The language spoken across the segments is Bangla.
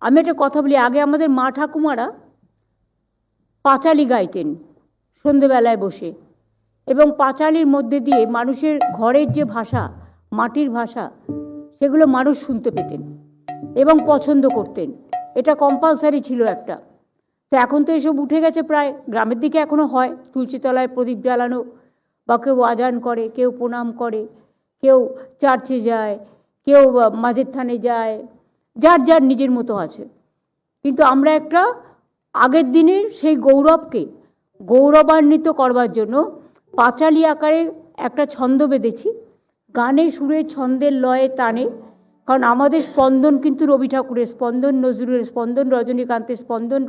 আমি একটা কথা বলি, আগে আমাদের মা ঠাকুমারা পাঁচালি গাইতেন সন্ধেবেলায় বসে। এবং পাঁচালির মধ্যে দিয়ে মানুষের ঘরের যে ভাষা, মাটির ভাষা, সেগুলো মানুষ শুনতে পেতেন এবং পছন্দ করতেন। এটা কম্পালসারি ছিল একটা। তো এখন তো এসব উঠে গেছে প্রায়, গ্রামের দিকে এখনও হয়। তুলসীতলায় প্রদীপ জ্বালানো বা কেউ আজান করে, কেউ প্রণাম করে, কেউ চার্চে যায়, কেউ মাঝের থানে যায় যার যার নিজের মতো আছে। কিন্তু আমরা একটা আগের দিনের সেই গৌরবকে গৌরবান্বিত করবার জন্য পাঁচালি আকারে একটা ছন্দ বেঁধেছি। গানে, সুরে, ছন্দের লয়ে টানে কারণ আমাদের স্পন্দন কিন্তু রবি ঠাকুরের স্পন্দন, নজরুলের স্পন্দন, রজনীকান্তের স্পন্দন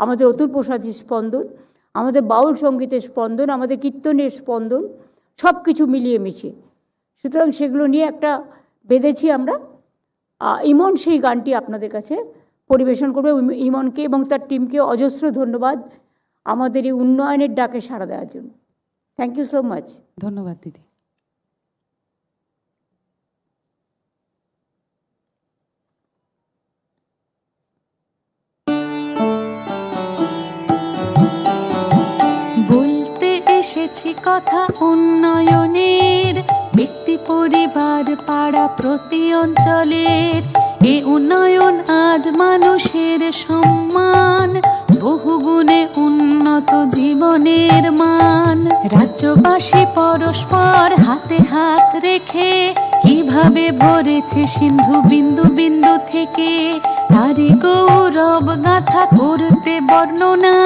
আমাদের অতুল প্রসাদের স্পন্দন, আমাদের বাউল সঙ্গীতের স্পন্দন, আমাদের কীর্তনের স্পন্দন সব কিছু মিলিয়ে মিশিয়ে। সুতরাং সেগুলো নিয়ে একটা বেঁধেছি আমরা। ইমন সেই গানটি আপনাদের কাছে পরিবেশন করবে। ইমনকে এবং তার টিমকে অজস্র ধন্যবাদ আমাদের এই উন্নয়নের ডাকে সাড়া দেওয়ার জন্য। থ্যাংক ইউ সো মাচ ধন্যবাদ দিদি। বলতে এসেছি কথা উন্নয়নের পরিবার, পাড়া প্রতি অঞ্চলের এ উন্নয়ন আজ মানুষের সম্মান। বহুগুণে উন্নত জীবনের মান। রাজ্যবাসী পরস্পর হাতে হাত রেখে কীভাবে ভরেছে সিন্ধু বিন্দু বিন্দু থেকে? তারে গৌরব গাথা করতে বর্ণনা,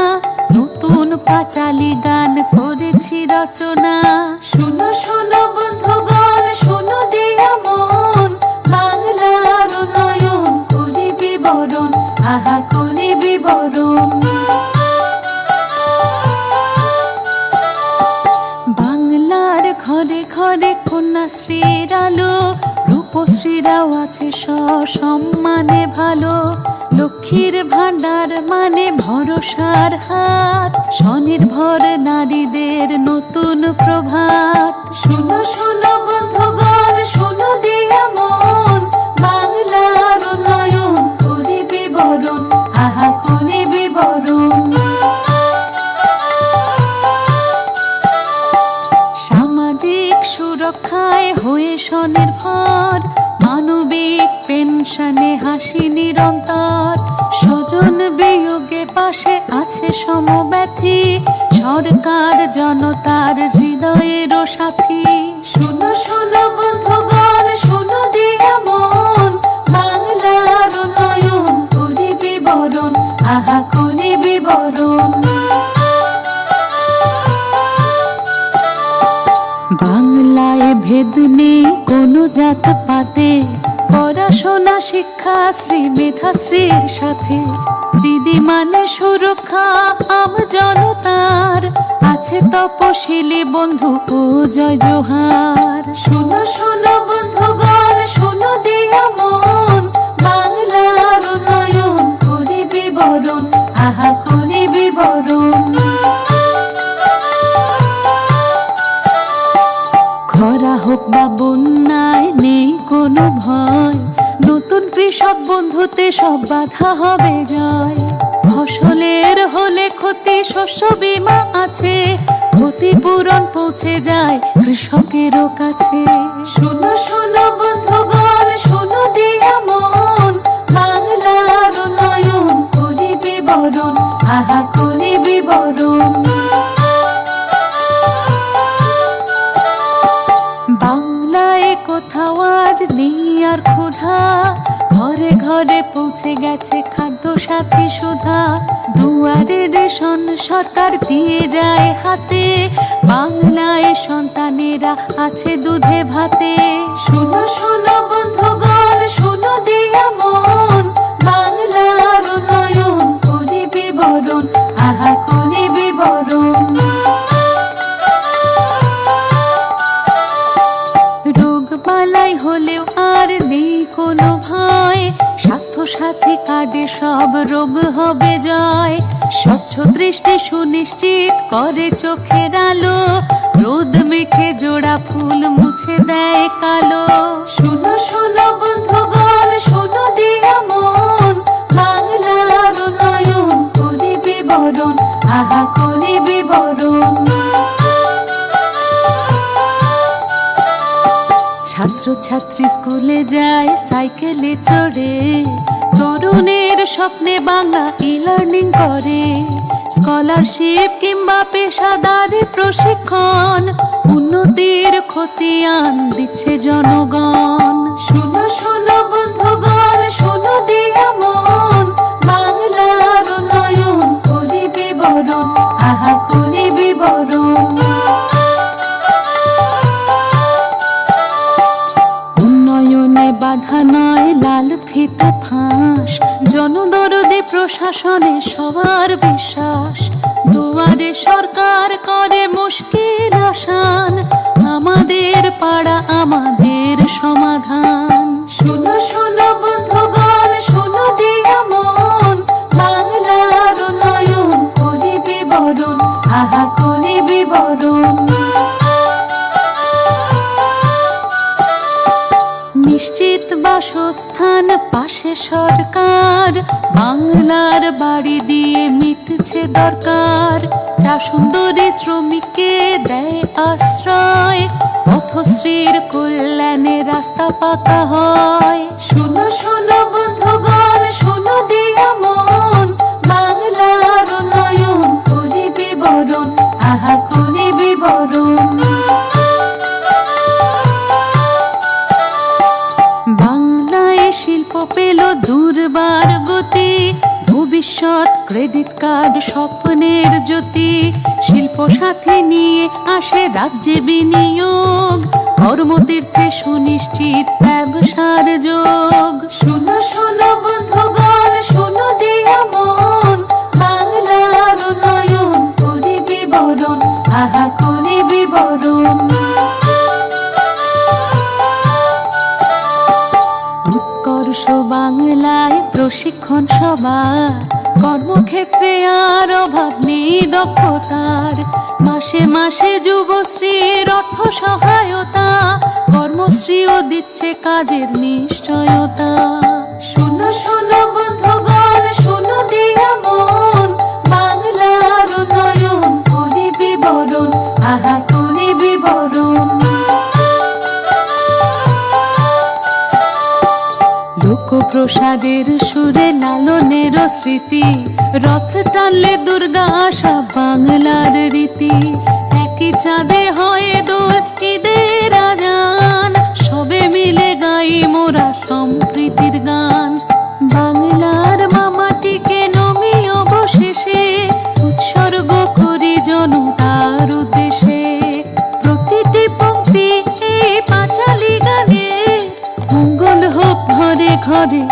নতুন পাঁচালি গান করেছি রচনা। শুনো শুনো বন্ধুগণ শুনো দিয়া মন, বাংলার বিবরণ বাংলার ঘরে ঘরে কন্যাশ্রীর আলো, রূপশ্রীরাও আছে সসম্মানে ভালো। লক্ষ্মীর ভাণ্ডার মানে ভরসার হাত, স্বনির্ভর নারীদের সুরক্ষায় হয়ে স্বনির্ভর। মানবিক পেনশনে হাসি নিরন্তর। স্বজন বিয়োগে পাশে আছে সমব্যথী। সরকার জনতার হৃদয়েরও সাথী। শুনো শুনো, বন্ধুগণ শ্রী মেধাশ্রীর সাথে। দিদি মানে সুরক্ষা আম জনতার। আছে তপশিলি বন্ধু ও জয় জোহার। শুনো শুনো বন্ধুগণ শুনো দিয়া মন। বাংলার উন্নয়ন করি বিবরণ আহা করি বিবরণ খরা হোক বা বন্যায় নেই কোনো ভয়। কৃষক বন্ধুতে সব বাধা হবে জয় ফসলের হলে ক্ষতি শস্য বীমা আছে। ক্ষতিপূরণ পৌঁছে যায় কৃষকেরও কাছে। শুনো শুনো বন্ধুগণ শুনো দিয়া মন। বাংলার উন্নয়ন করি বিবরণ আহা করি বিবরণ বাংলায় কোথাও আজ নেই আর ক্ষুধা। ঘরে ঘরে পৌঁছে গেছে খাদ্য সাথী সুধা। দুয়ারে রেশন সরকার দিয়ে যায় হাতে। বাংলায় সন্তানেরা আছে দুধে ভাতে। শুনো শুনো বন্ধুগণ, শুনো দিয়া নেই কোনো ভয়। স্বাস্থ্য সাথী কার্ডে সব রোগ হবে জয়। স্বচ্ছ দৃষ্টি সুনিশ্চিত করে চোখের আলো। রোদ মেখে জোড়া ফুল মুছে দেয় কালো। শুনো শুনো বন্ধুগণ ছাত্রছাত্রী স্কুলে যায়, সাইকেলে চড়ে। তরুণের স্বপ্নে বাংলা ই লার্নিং করে। স্কলারশিপ কিংবা পেশাদারি প্রশিক্ষণ, উন্নতির খতিয়ান দিচ্ছে জনগণ। শুনো শুনো বন্ধুগণ, শুনো দিয়া মন। বাংলার উন্নয়ন করি বিবরণ আহা প্রশাসনে সবার বিশ্বাস দুয়ারে সরকার করে মুশকিল আসান। আমাদের পাড়া আমাদের নিশ্চিত বাসস্থান, পাশে সরকার। বাংলার বাড়ি দিয়ে মিটছে দরকার। যা সুন্দরী শ্রমিককে দেয় আশ্রয়, পথশ্রীর কল্যাণে রাস্তা পাকা হয়। দুর্বার ভবিষ্যৎ ক্রেডিট কার্ড স্বপ্নের জ্যোতি, শিল্প সাথে নিয়ে আসে রাজ্যে বিনিয়োগ, কর্মতীর্থে সুনিশ্চিত ব্যবসার যোগ। শুনো শুনো বন্ধুগণ, শুনো দিয়া মন। সবার কর্মক্ষেত্রে আর অভাব নেই দক্ষতার। মাসে মাসে যুবশ্রীর অর্থ সহায়তা। কর্মশ্রীও দিচ্ছে কাজের নিশ্চয়তা। লোকপ্রসাদের সুরে লালনের স্মৃতি। রথ টানলে দুর্গা আসা বাংলার রীতি। একই চাঁদে হয় দোল ঈদের আজান। ঘরে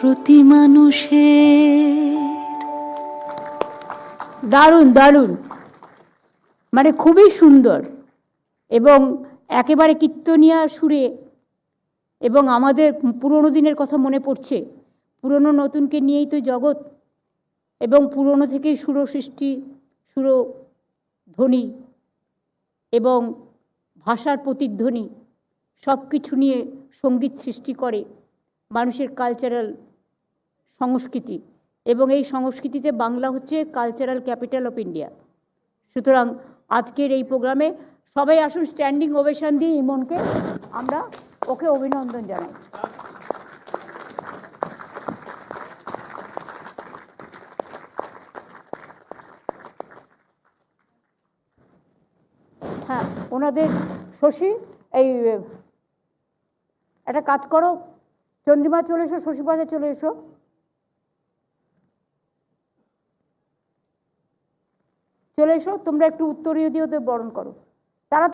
প্রতি মানুষের। দারুণ দারুণ। মানে খুবই সুন্দর। এবং একেবারে কীর্তনিয়া সুরে। এবং আমাদের পুরনো দিনের কথা মনে পড়ছে। পুরনো নতুনকে নিয়েই তো জগৎ। এবং পুরনো থেকেই সুর সৃষ্টি, সুর ধ্বনি। এবং ভাষার প্রতিধ্বনি। সব কিছু নিয়ে সংগীত সৃষ্টি করে। মানুষের কালচারাল সংস্কৃতি এবং এই সংস্কৃতিতে বাংলা হচ্ছে কালচারাল ক্যাপিটাল অফ ইন্ডিয়া সুতরাং আজকের এই প্রোগ্রামে সবাই আসুন স্ট্যান্ডিং ওভেশন দিয়ে ইমনকে আমরা ওকে অভিনন্দন জানাই। হ্যাঁ ওনাদের শশী, এই, একটা কাজ করো। চন্দ্রিমা, চলে এসো শশীপাশে চলে এসো। চলে এসো, তোমরা একটু উত্তরীয় দিয়ে ওদের বরণ করো।